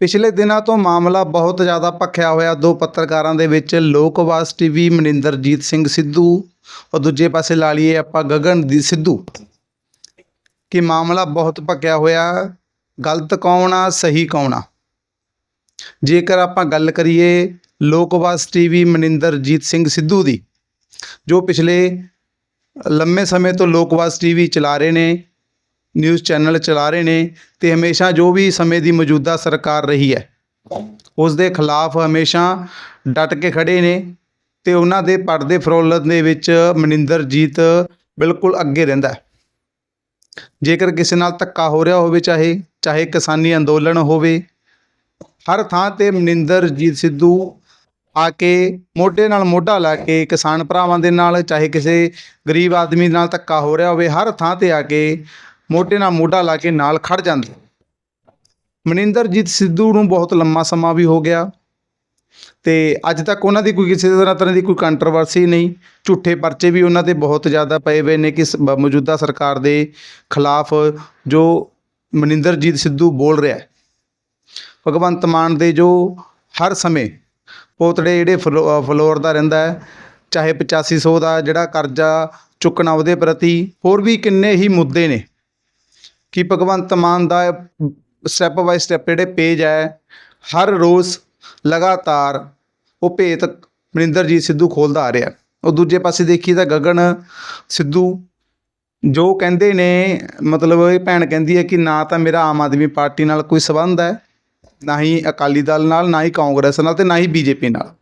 ਪਿਛਲੇ ਦਿਨਾਂ ਤੋਂ ਮਾਮਲਾ ਬਹੁਤ ਜ਼ਿਆਦਾ ਭਖਿਆ ਹੋਇਆ। ਦੋ ਪੱਤਰਕਾਰਾਂ ਦੇ ਵਿੱਚ ਲੋਕਵਾਸ ਟੀਵੀ ਮਨਿੰਦਰਜੀਤ ਸਿੰਘ ਸਿੱਧੂ ਔਰ ਦੂਜੇ ਪਾਸੇ ਲਾ ਲਈਏ ਆਪਾਂ ਗਗਨਦੀਪ ਸਿੱਧੂ। ਕਿ ਮਾਮਲਾ ਬਹੁਤ ਭਖਿਆ ਹੋਇਆ। ਗਲਤ ਕੌਣ ਆ, ਸਹੀ ਕੌਣ ਆ? ਜੇਕਰ ਆਪਾਂ ਗੱਲ ਕਰੀਏ ਲੋਕਵਾਸ ਟੀਵੀ ਮਨਿੰਦਰਜੀਤ ਸਿੰਘ ਸਿੱਧੂ ਦੀ, ਜੋ ਪਿਛਲੇ ਲੰਮੇ ਸਮੇਂ ਤੋਂ ਲੋਕਵਾਸ ਟੀਵੀ ਚਲਾ ਰਹੇ ਨੇ ਨਿਊਜ਼ ਚੈਨਲ ਚਲਾ ਰਹੇ ਨੇ ਤੇ ਹਮੇਸ਼ਾ ਜੋ ਵੀ ਸਮੇਂ ਦੀ ਮੌਜੂਦਾ ਸਰਕਾਰ ਰਹੀ ਹੈ, ਉਸ ਦੇ ਖਿਲਾਫ ਹਮੇਸ਼ਾ ਡਟ ਕੇ ਖੜੇ ਨੇ ਤੇ ਉਹਨਾਂ ਦੇ ਪਰਦੇ ਫਰੋਲਤ ਦੇ ਵਿੱਚ ਮਨਿੰਦਰਜੀਤ ਬਿਲਕੁਲ ਅੱਗੇ ਰਹਿੰਦਾ ਹੈ। ਜੇਕਰ ਕਿਸੇ ਨਾਲ ਧੱਕਾ ਹੋ ਰਿਹਾ ਹੋਵੇ, ਚਾਹੇ ਚਾਹੇ ਕਿਸਾਨੀ ਅੰਦੋਲਨ ਹੋਵੇ, ਹਰ ਥਾਂ ਤੇ ਮਨਿੰਦਰਜੀਤ ਸਿੱਧੂ ਆ ਕੇ ਮੋਢੇ ਨਾਲ ਮੋਢਾ ਲਾ ਕੇ ਕਿਸਾਨ ਭਰਾਵਾਂ ਦੇ ਨਾਲ, ਚਾਹੇ ਕਿਸੇ ਗਰੀਬ ਆਦਮੀ ਨਾਲ ਧੱਕਾ ਹੋ ਰਿਹਾ ਹੋਵੇ, ਹਰ ਥਾਂ ਤੇ ਆ ਕੇ ਮੋਢੇ ਨਾਲ ਮੋਢਾ ਲਾ ਕੇ ਨਾਲ ਖੜ ਜਾਂਦੇ। ਮਨਿੰਦਰਜੀਤ ਸਿੱਧੂ ਨੂੰ ਬਹੁਤ ਲੰਮਾ ਸਮਾਂ ਵੀ ਹੋ ਗਿਆ। ਤੇ ਅੱਜ ਤੱਕ ਉਹਨਾਂ ਦੀ ਕੋਈ ਕਿਸੇ ਤਰ੍ਹਾਂ ਤਰ੍ਹਾਂ ਦੀ ਕੋਈ ਕੰਟਰੋਵਰਸੀ ਨਹੀਂ। ਝੂਠੇ ਪਰਚੇ ਵੀ ਉਹਨਾਂ ਤੇ ਬਹੁਤ ਜ਼ਿਆਦਾ ਪਏ ਹੋਏ ਨੇ ਕਿ ਸ- ਮੌਜੂਦਾ ਸਰਕਾਰ ਦੇ ਖਿਲਾਫ ਜੋ ਮਨਿੰਦਰਜੀਤ ਸਿੱਧੂ ਬੋਲ ਰਿਹਾ ਹੈ। ਭਗਵੰਤ ਮਾਨ ਦੇ ਜੋ ਹਰ ਸਮੇਂ ਪੋਤੜੇ ਜਿਹੜੇ ਫਲੋ- ਫਲੋਰ ਦਾ ਰਹਿੰਦਾ ਹੈ, ਚਾਹੇ 8500 ਦਾ ਜਿਹੜਾ ਕਰਜ਼ਾ ਚੁੱਕਣਾ ਉਹਦੇ ਪ੍ਰਤੀ ਹੋਰ ਵੀ ਕਿੰਨੇ ਹੀ ਮੁੱਦੇ ਨੇ। ਕਿ ਭਗਵੰਤ ਮਾਨ ਦਾ ਸਟੈਪ ਬਾਈ ਸਟੈਪ ਜਿਹੜੇ ਪੇਜ ਹੈ, ਹਰ ਰੋਜ਼ ਲਗਾਤਾਰ ਉਹ ਭੇਤ ਮਨਿੰਦਰਜੀਤ ਸਿੱਧੂ ਖੋਲਦਾ ਆ ਰਿਹਾ। ਉਹ ਦੂਜੇ ਪਾਸੇ ਦੇਖੀ ਤਾਂ ਗਗਨ ਸਿੱਧੂ, ਜੋ ਕਹਿੰਦੇ ਨੇ, ਮਤਲਬ ਇਹ ਭੈਣ ਕਹਿੰਦੀ ਹੈ ਕਿ ਨਾ ਤਾਂ ਮੇਰਾ ਆਮ ਆਦਮੀ ਪਾਰਟੀ ਨਾਲ ਕੋਈ ਸਬੰਧ ਹੈ, ਨਾ ਹੀ ਅਕਾਲੀ ਦਲ ਨਾਲ, ਨਾ ਹੀ ਕਾਂਗਰਸ ਨਾਲ ਤੇ ਨਾ ਹੀ ਬੀਜੇਪੀ ਨਾਲ।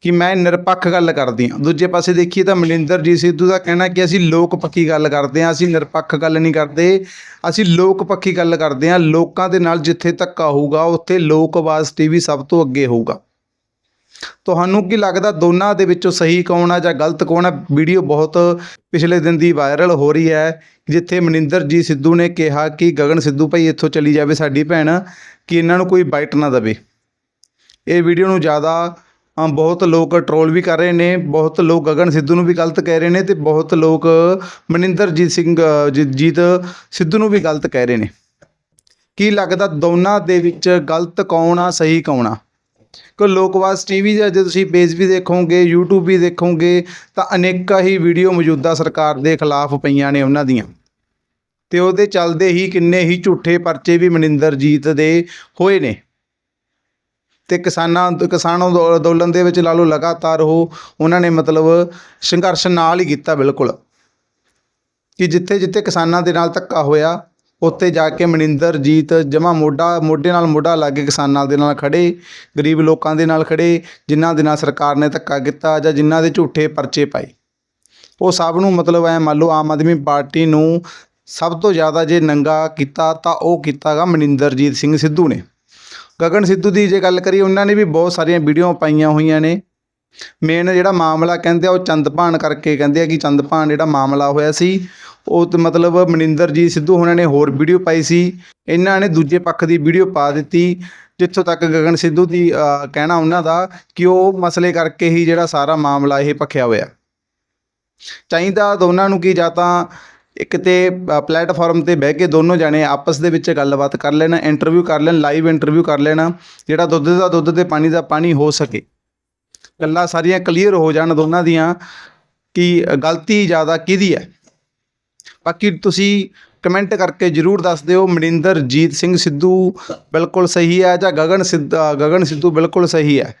ਕਿ ਮੈਂ ਨਿਰਪੱਖ ਗੱਲ ਕਰਦੀ ਹਾਂ। ਦੂਜੇ ਪਾਸੇ ਦੇਖੀਏ ਤਾਂ ਮਨਿੰਦਰਜੀਤ ਸਿੱਧੂ ਦਾ ਕਹਿਣਾ ਕਿ ਅਸੀਂ ਲੋਕ ਪੱਖੀ ਗੱਲ ਕਰਦੇ ਹਾਂ, ਅਸੀਂ ਨਿਰਪੱਖ ਗੱਲ ਨਹੀਂ ਕਰਦੇ। ਅਸੀਂ ਲੋਕ ਪੱਖੀ ਗੱਲ ਕਰਦੇ ਹਾਂ, ਲੋਕਾਂ ਦੇ ਨਾਲ ਜਿੱਥੇ ਧੱਕਾ ਹੋਊਗਾ, ਉੱਥੇ ਲੋਕ ਆਵਾਜ਼ ਟੀਵੀ ਸਭ ਤੋਂ ਅੱਗੇ ਹੋਊਗਾ। ਤੁਹਾਨੂੰ ਕੀ ਲੱਗਦਾ ਦੋਨਾਂ ਦੇ ਵਿੱਚੋਂ ਸਹੀ ਕੌਣ ਆ ਜਾਂ ਗਲਤ ਕੌਣ ਆ? ਵੀਡੀਓ ਬਹੁਤ ਪਿਛਲੇ ਦਿਨ ਦੀ ਵਾਇਰਲ ਹੋ ਰਹੀ ਹੈ, ਜਿੱਥੇ ਮਨਿੰਦਰਜੀਤ ਸਿੱਧੂ ਨੇ ਕਿਹਾ ਕਿ ਗਗਨ ਸਿੱਧੂ ਭਾਈ ਇੱਥੋਂ ਚਲੀ ਜਾਵੇ ਸਾਡੀ ਭੈਣ, ਕਿ ਇਹਨਾਂ ਨੂੰ ਕੋਈ ਬਾਈਟ ਨਾ ਦੇਵੇ। ਇਹ ਵੀਡੀਓ ਨੂੰ ਜ਼ਿਆਦਾ ਬਹੁਤ ਲੋਕ ਟਰੋਲ ਵੀ ਕਰ ਰਹੇ ਨੇ, ਬਹੁਤ ਲੋਕ ਗਗਨ ਸਿੱਧੂ ਨੂੰ ਵੀ ਗਲਤ ਕਹਿ ਰਹੇ ਨੇ ਅਤੇ ਬਹੁਤ ਲੋਕ ਮਨਿੰਦਰਜੀਤ ਸਿੰਘ, ਜੀਤ ਸਿੱਧੂ ਨੂੰ ਵੀ ਗਲਤ ਕਹਿ ਰਹੇ ਨੇ। ਕੀ ਲੱਗਦਾ ਦੋਨਾਂ ਦੇ ਵਿੱਚ ਗਲਤ ਕੌਣ ਆ, ਸਹੀ ਕੌਣ ਆ? ਕਿ ਲੋਕਵਾਸ ਟੀਵੀ ਦਾ ਜੇ ਤੁਸੀਂ ਪੇਜ ਵੀ ਦੇਖੋਗੇ, YouTube ਵੀ ਦੇਖੋਗੇ, ਤਾਂ ਅਨੇਕਾਂ ਹੀ ਵੀਡੀਓ ਮੌਜੂਦਾ ਸਰਕਾਰ ਦੇ ਖਿਲਾਫ ਪਈਆਂ ਨੇ ਉਹਨਾਂ ਦੀਆਂ। ਤੇ ਉਹਦੇ ਚੱਲਦੇ ਹੀ ਕਿੰਨੇ ਹੀ ਝੂਠੇ ਪਰਚੇ ਵੀ ਮਨਿੰਦਰਜੀਤ ਦੇ ਹੋਏ ਨੇ। ਤੇ ਕਿਸਾਨਾਂ ਕਿਸਾਨ ਅੰਦੋ- ਅੰਦੋਲਨ ਦੇ ਵਿੱਚ ਲਾ ਲਓ ਲਗਾਤਾਰ ਉਹ ਉਹਨਾਂ ਨੇ ਮਤਲਬ ਸੰਘਰਸ਼ ਨਾਲ ਹੀ ਕੀਤਾ ਬਿਲਕੁਲ। ਕਿ ਜਿੱਥੇ ਜਿੱਥੇ ਕਿਸਾਨਾਂ ਦੇ ਨਾਲ ਧੱਕਾ ਹੋਇਆ, ਉੱਥੇ ਜਾ ਕੇ ਮਨਿੰਦਰਜੀਤ ਜਮਾ ਮੋਢਾ ਮੋਢੇ ਨਾਲ ਮੋਢਾ ਲਾ ਕੇ ਕਿਸਾਨਾਂ ਦੇ ਨਾਲ ਖੜੇ ਗਰੀਬ ਲੋਕਾਂ ਦੇ ਨਾਲ ਖੜੇ ਜਿਨ੍ਹਾਂ ਦੇ ਨਾਲ ਸਰਕਾਰ ਨੇ ਧੱਕਾ ਕੀਤਾ ਜਾਂ ਜਿਨ੍ਹਾਂ ਦੇ ਝੂਠੇ ਪਰਚੇ ਪਾਏ। ਉਹ ਸਭ ਨੂੰ ਮਤਲਬ ਐ ਮੰਨ ਲਓ ਆਮ ਆਦਮੀ ਪਾਰਟੀ ਨੂੰ ਸਭ ਤੋਂ ਜ਼ਿਆਦਾ ਜੇ ਨੰਗਾ ਕੀਤਾ ਤਾਂ ਉਹ ਕੀਤਾਗਾ ਮਨਿੰਦਰਜੀਤ ਸਿੰਘ ਸਿੱਧੂ ਨੇ। ਗਗਨ ਸਿੱਧੂ ਦੀ ਜੇ ਗੱਲ ਕਰੀਏ, ਉਹਨਾਂ ਨੇ ਵੀ ਬਹੁਤ ਸਾਰੀਆਂ ਵੀਡੀਓ ਪਾਈਆਂ ਹੋਈਆਂ ਨੇ। ਮੇਨ ਜਿਹੜਾ ਮਾਮਲਾ ਕਹਿੰਦੇ ਆ, ਉਹ ਚੰਦਪਾਨ ਕਰਕੇ ਕਹਿੰਦੇ ਆ ਕਿ ਚੰਦਪਾਨ ਜਿਹੜਾ ਮਾਮਲਾ ਹੋਇਆ ਸੀ, ਉਹ ਤੇ ਮਤਲਬ ਮਨਿੰਦਰਜੀਤ ਸਿੱਧੂ ਉਹਨਾਂ ਨੇ ਹੋਰ ਵੀਡੀਓ ਪਾਈ ਸੀ। ਇਹਨਾਂ ਨੇ ਦੂਜੇ ਪੱਖ ਦੀ ਵੀਡੀਓ ਪਾ ਦਿੱਤੀ, ਜਿੱਥੋਂ ਤੱਕ ਗਗਨ ਸਿੱਧੂ ਦੀ ਕਹਿਣਾ ਉਹਨਾਂ ਦਾ ਕਿ ਉਹ ਮਸਲੇ ਕਰਕੇ ਹੀ ਜਿਹੜਾ ਸਾਰਾ ਮਾਮਲਾ ਇਹ ਭਖਿਆ ਹੋਇਆ। ਚਾਹੀਦਾ ਦੋਨਾਂ ਨੂੰ ਕਿ ਜਾਂ ਤਾਂ ਇੱਕ ਤੇ ਪਲੇਟਫਾਰਮ ਤੇ ਬਹਿ ਕੇ ਦੋਨੋਂ ਜਾਣੇ ਆਪਸ ਦੇ ਵਿੱਚ ਗੱਲਬਾਤ ਕਰ ਲੈਣ, ਇੰਟਰਵਿਊ ਕਰ ਲੈਣ, ਲਾਈਵ ਇੰਟਰਵਿਊ ਕਰ ਲੈਣ, ਜਿਹੜਾ ਦੁੱਧ ਦਾ ਦੁੱਧ ਤੇ ਪਾਣੀ ਦਾ ਪਾਣੀ ਹੋ ਸਕੇ। ਗੱਲਾਂ ਸਾਰੀਆਂ ਕਲੀਅਰ ਹੋ ਜਾਣ ਦੋਨਾਂ ਦੀਆਂ ਕਿ ਗਲਤੀ ਜ਼ਿਆਦਾ ਕਿਹਦੀ ਹੈ। ਬਾਕੀ ਤੁਸੀਂ ਕਮੈਂਟ ਕਰਕੇ ਜਰੂਰ ਦੱਸ ਦਿਓ ਮਨਿੰਦਰਜੀਤ ਸਿੰਘ ਸਿੱਧੂ ਬਿਲਕੁਲ ਸਹੀ ਹੈ ਜਾਂ ਗਗਨ ਸਿੱਧ, ਗਗਨ ਸਿੱਧੂ ਬਿਲਕੁਲ ਸਹੀ ਹੈ।